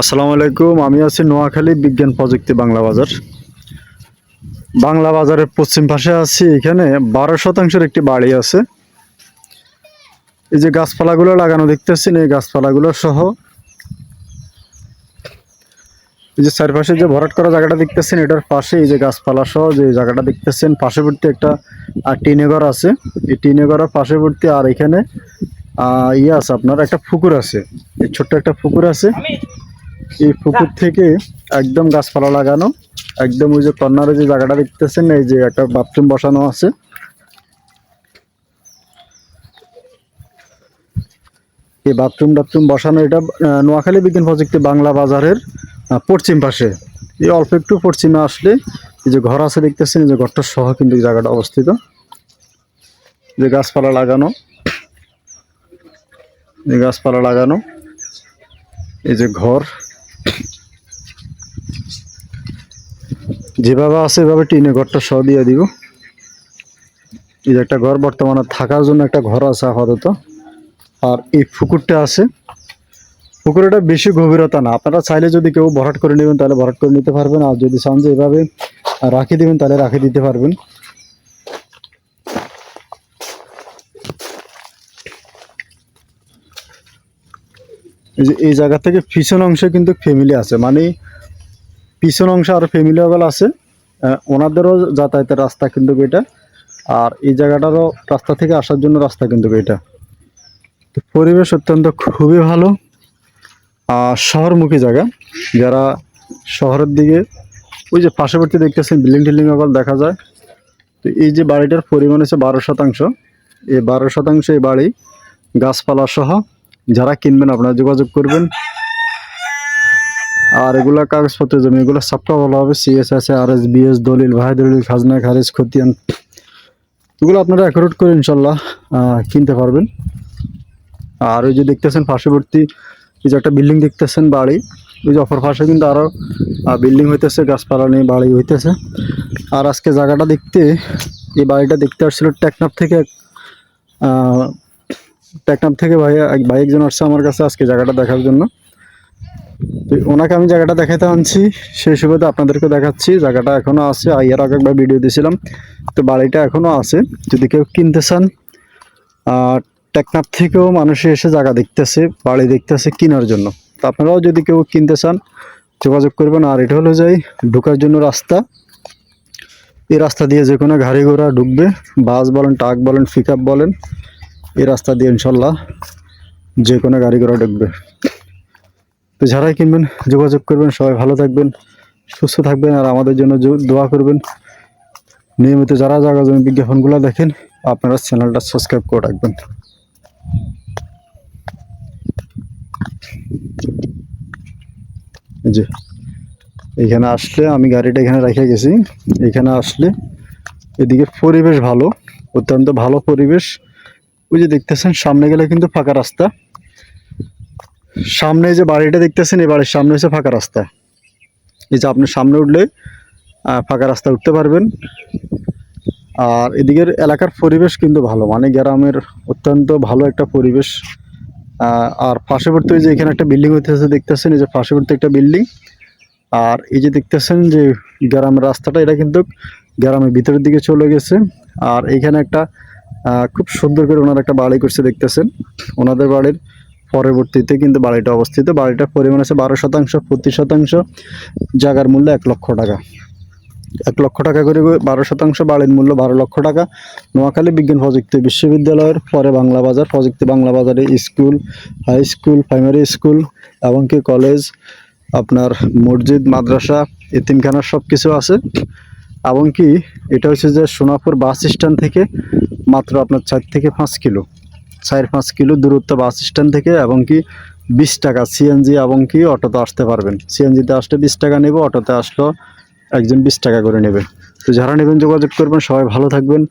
আসসালামু আলাইকুম, আমি আছি নোয়াখালী বিজ্ঞান প্রযুক্তি বাংলা বাজার। বাংলা বাজারের পশ্চিম পাশে আছি, এখানে বারো শতাংশের একটি বাড়ি আছে। এই যে গাছপালাগুলো লাগানো দেখতেছেন, এই গাছপালাগুলো সহ এই যে চারপাশে যে ভরাট করা জায়গাটা দেখতেছেন, এটার পাশে এই যে গাছপালা সহ যে জায়গাটা দেখতেছেন পাশেবর্তী একটা টিনে ঘর আছে। এই টিনে ঘরের পাশেবর্তী আর এখানে ইয়ে আছে, আপনার একটা পুকুর আছে। এই ছোট্ট একটা পুকুর আছে। এই পুকুর থেকে একদম গাছপালা লাগানো। একদম ওই যে কর্নারে যে জায়গাটা দেখতেছেন, এই যে একটা বাথরুম বসানো আছে। এই বাথরুম টাথরুম বসানো, এটা নোয়াখালী বিজ্ঞান প্রযুক্তি বাংলা বাজারের পশ্চিম পাশে। এই অল্প একটু পশ্চিমে আসলে এই যে ঘর আছে দেখতেছেন, এই যে ঘরটা সহ কিন্তু জায়গাটা অবস্থিত। যে গাছপালা লাগানো। গাছপালা লাগানো। এই যে ঘর। যেভাবে আছে এভাবে টিনে ঘরটা সহ দিয়ে দিব। এই যে একটা ঘর বর্তমানে থাকার জন্য একটা ঘর আছে আপাতত। আর এই পুকুরটা আছে। পুকুরটা বেশি গভীরতা না। আপনারা চাইলে যদি কেউ ভরাট করে নেবেন, তাহলে ভরাট করে নিতে পারবেন। আর যদি চান যে এভাবে রাখি দিবেন, তাহলে রাখি দিতে পারবেন। এই যে, এই জায়গা থেকে পিছন অংশে কিন্তু ফ্যামিলি আছে। মানে পিছন অংশে আর ফ্যামিলি ওগুলো আছে। ওনাদেরও যাতায়াতের রাস্তা কিন্তু এটা। আর এই জায়গাটারও রাস্তা থেকে আসার জন্য রাস্তা কিন্তু এটা। তো পরিবেশ অত্যন্ত খুবই ভালো। আর শহরমুখী জায়গা। যারা শহরের দিকে, ওই যে পার্শ্ববর্তী দেখতেছেন, বিল্ডিং টিল্ডিং আবার দেখা যায়। তো এই যে বাড়িটার পরিমাণ হচ্ছে বারো শতাংশ। এই বারো শতাংশ এই বাড়ি গাছপালা সহ যারা কিনবেন আপনারা যোগাযোগ করবেন। আর এগুলা কাগজপত্র জমি, এগুলো সবটা ভালো হবে। সিএস আছে আর এস বিএস দলিল ভাই দলিল, খাজনা, খারিজ, খতিয়ান। এগুলো আপনারা অ্যাকোরেট করে ইনশাল্লাহ কিনতে পারবেন। আর ওই যে দেখতেছেন পার্শ্ববর্তী, এই যে একটা বিল্ডিং দেখতেছেন, বাড়ি। ওই যে অপর পাশে কিন্তু আরও বিল্ডিং হইতেছে গাছপালা নিয়ে বাড়ি হইতেছে। আর আজকে জায়গাটা দেখতে, এই বাড়িটা দেখতে আসছিল টেকনাফ থেকে আহ, টেকনাফ থেকে ভাই ভাই একজন আসছে আমার কাছে আজকে জায়গাটা দেখার জন্য। তো ওনাকে আমি জায়গাটা দেখাতে আনছি। সেই সুবাদে আপনাদেরকে দেখাচ্ছি জায়গাটা এখনও আছে। আর এর আগে একবার ভিডিও দিয়েছিলাম। তো বাড়িটা এখনও আছে। যদি কেউ কিনতে চান আর টেকনাফ থেকেও মানুষ এসে জায়গা দেখতেছে বাড়ি দেখতেছে কেনার জন্য। তো আপনারাও যদি কেউ কিনতে চান যোগাযোগ করবেন। আর এটা হলো যাই ঢোকার জন্য রাস্তা। এই রাস্তা দিয়ে যে কোনো গাড়ি ঘোড়া ঢুকবে। বাস বলেন ট্রাক বলেন পিক বলেন। এই রাস্তা দিয়ে ইনশাল্লাহ যে কোনো গাড়ি ঘোড়া ঢুকবে। তো যারাই কিনবেন, যোগাযোগ করবেন, সবাই ভালো থাকবেন, সুস্থ থাকবেন আর আমাদের জন্য দোয়া করবেন। নিয়মিত যারা জায়গা জমি বিজ্ঞাপনগুলো দেখেন, আপনারা চ্যানেলটা সাবস্ক্রাইব করে রাখবেন। যে, এখানে আসলে আমি গাড়িটা এখানে রেখে গেছি। এখানে আসলে এদিকে পরিবেশ ভালো, অত্যন্ত ভালো পরিবেশ। ওই যে দেখতেছেন, সামনে গেলে কিন্তু ফাঁকা রাস্তা। সামনে যে বাড়িটা দেখতেছেন, এই বাড়ির সামনে হচ্ছে ফাঁকা রাস্তা। এই যে আপনি সামনে উঠলে ফাঁকা রাস্তা উঠতে পারবেন। আর এদিকের এলাকার পরিবেশ কিন্তু ভালো মানে গ্রামের অত্যন্ত ভালো একটা পরিবেশ। আর পার্শ্ববর্তী যে এখানে একটা বিল্ডিং হইতেছে, দেখতেছেন, এই যে পার্শ্ববর্তী একটা বিল্ডিং। আর এই যে দেখতেছেন যে গ্রামের রাস্তাটা, এটা কিন্তু গ্রামের ভিতরের দিকে চলে গেছে। আর এইখানে একটা খুব সুন্দর করে ওনারা একটা বাড়ি করছে দেখতেছেন। ওনাদের বাড়ির পরবর্তীতে কিন্তু বাড়িটা অবস্থিত। বাড়িটার পরিমাণ আছে বারো শতাংশ প্রতি শতাংশ, জায়গার মূল্য এক লক্ষ টাকা। এক লক্ষ টাকা করে বারো শতাংশ বাড়ির মূল্য বারো লক্ষ টাকা। নোয়াখালী বিজ্ঞান প্রযুক্তি বিশ্ববিদ্যালয়ের পরে বাংলা বাজার, প্রযুক্তি বাংলা বাজারে school, high school, primary school এমনকি কলেজ, আপনার মসজিদ, মাদ্রাসা এতিমখানা সব কিছু আছে এমনকি এটা হচ্ছে যে সোনাপুর বাস স্ট্যান্ড থেকে মাত্র আপনার চার থেকে পাঁচ কিলো। চার পাঁচ কিলো দূরত্ব বাস স্ট্যান্ড থেকে এবং কি বিশ টাকা সিএনজি এবং কি অটোতে আসতে পারবেন। সিএনজিতে আসলে বিশ টাকা নেব, অটোতে আসলেও একজন বিশ টাকা করে নেবে। তো যারা নেবেন যোগাযোগ করবেন, সবাই ভালো থাকবেন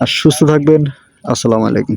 আর সুস্থ থাকবেন। আসসালামু আলাইকুম।